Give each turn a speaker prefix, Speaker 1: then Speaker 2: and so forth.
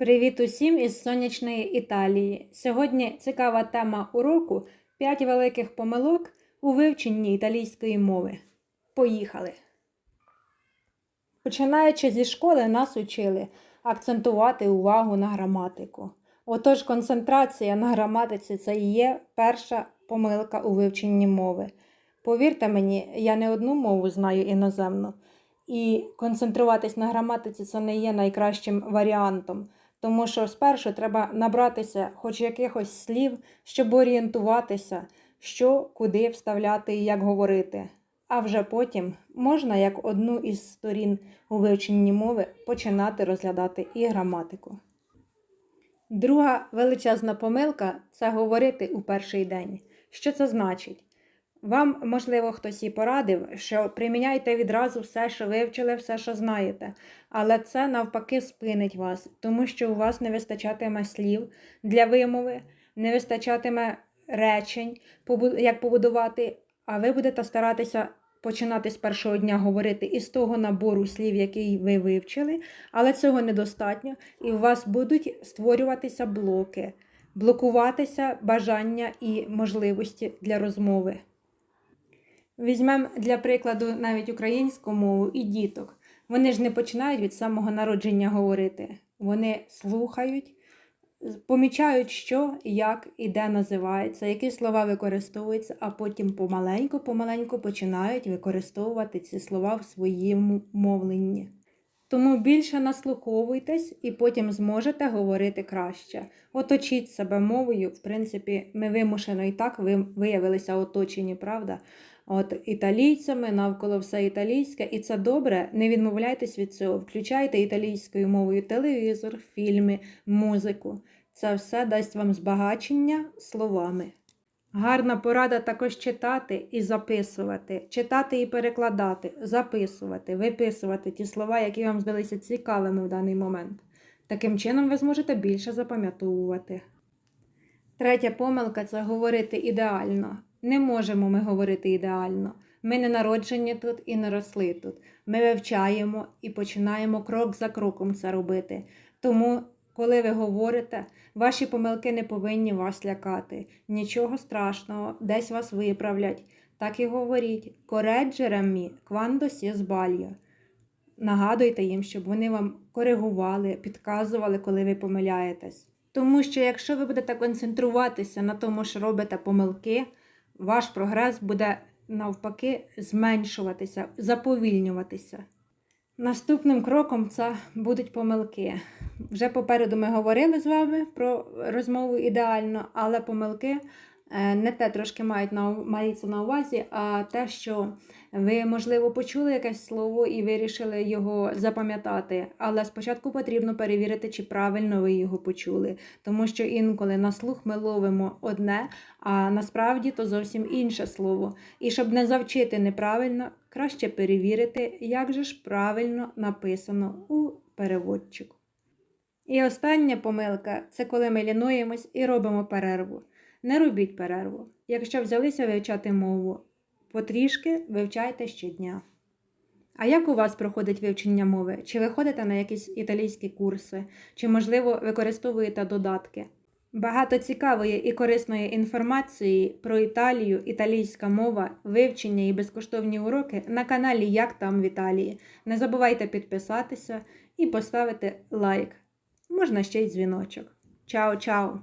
Speaker 1: Привіт усім із сонячної Італії. Сьогодні цікава тема уроку 5 великих помилок у вивченні італійської мови. Поїхали! Починаючи зі школи, нас учили акцентувати увагу на граматику. Отож, концентрація на граматиці це і є перша помилка у вивченні мови. Повірте мені, я не одну мову знаю іноземну, і концентруватись на граматиці це не є найкращим варіантом. Тому що спершу треба набратися хоч якихось слів, щоб орієнтуватися, що куди вставляти і як говорити. А вже потім можна як одну із сторін у вивченні мови починати розглядати і граматику. Друга величезна помилка це говорити у перший день. Що це значить? Вам, можливо, хтось і порадив, що приміняйте відразу все, що вивчили, все, що знаєте, але це навпаки спинить вас, тому що у вас не вистачатиме слів для вимови, не вистачатиме речень, як побудувати, а ви будете старатися починати з першого дня говорити із того набору слів, який ви вивчили, але цього недостатньо, і у вас будуть створюватися блоки, блокуватися бажання і можливості для розмови. Візьмемо для прикладу навіть українську мову і діток. Вони ж не починають від самого народження говорити. Вони слухають, помічають, що, як і де називається, які слова використовуються, а потім помаленьку-помаленьку починають використовувати ці слова в своєму мовленні. Тому більше наслуховуйтесь і потім зможете говорити краще. Оточіть себе мовою. В принципі, ми вимушено і так виявилися оточені, правда? От італійцями, навколо все італійське, і це добре. Не відмовляйтесь від цього. Включайте італійською мовою телевізор, фільми, музику. Це все дасть вам збагачення словами. Гарна порада також читати і записувати, читати і перекладати, записувати, виписувати ті слова, які вам здалися цікавими в даний момент. Таким чином ви зможете більше запам'ятовувати. Третя помилка це говорити ідеально. Не можемо ми говорити ідеально. Ми не народжені тут і не росли тут. Ми вивчаємо і починаємо крок за кроком це робити. Тому, коли ви говорите, ваші помилки не повинні вас лякати. Нічого страшного, десь вас виправлять. Так і говоріть. Кореджеремі quando si sbaglia. Нагадуйте їм, щоб вони вам коригували, підказували, коли ви помиляєтесь. Тому що якщо ви будете концентруватися на тому, що робите помилки, ваш прогрес буде навпаки зменшуватися, заповільнюватися. Наступним кроком це будуть помилки. Вже попереду ми говорили з вами про розмову ідеально, але помилки не те трошки мають на, мається на увазі, а те, що ви, можливо, почули якесь слово і вирішили його запам'ятати, але спочатку потрібно перевірити, чи правильно ви його почули. Тому що інколи на слух ми ловимо одне, а насправді то зовсім інше слово. І щоб не завчити неправильно, краще перевірити, як же ж правильно написано у переводчику. І остання помилка це коли ми лінуємось і робимо перерву. Не робіть перерву. Якщо взялися вивчати мову, потрішки вивчайте щодня. А як у вас проходить вивчення мови? Чи ви ходите на якісь італійські курси, чи, можливо, використовуєте додатки? Багато цікавої і корисної інформації про Італію, італійська мова, вивчення і безкоштовні уроки на каналі Як там в Італії. Не забувайте підписатися і поставити лайк. Можна ще й дзвіночок. Чао-чао!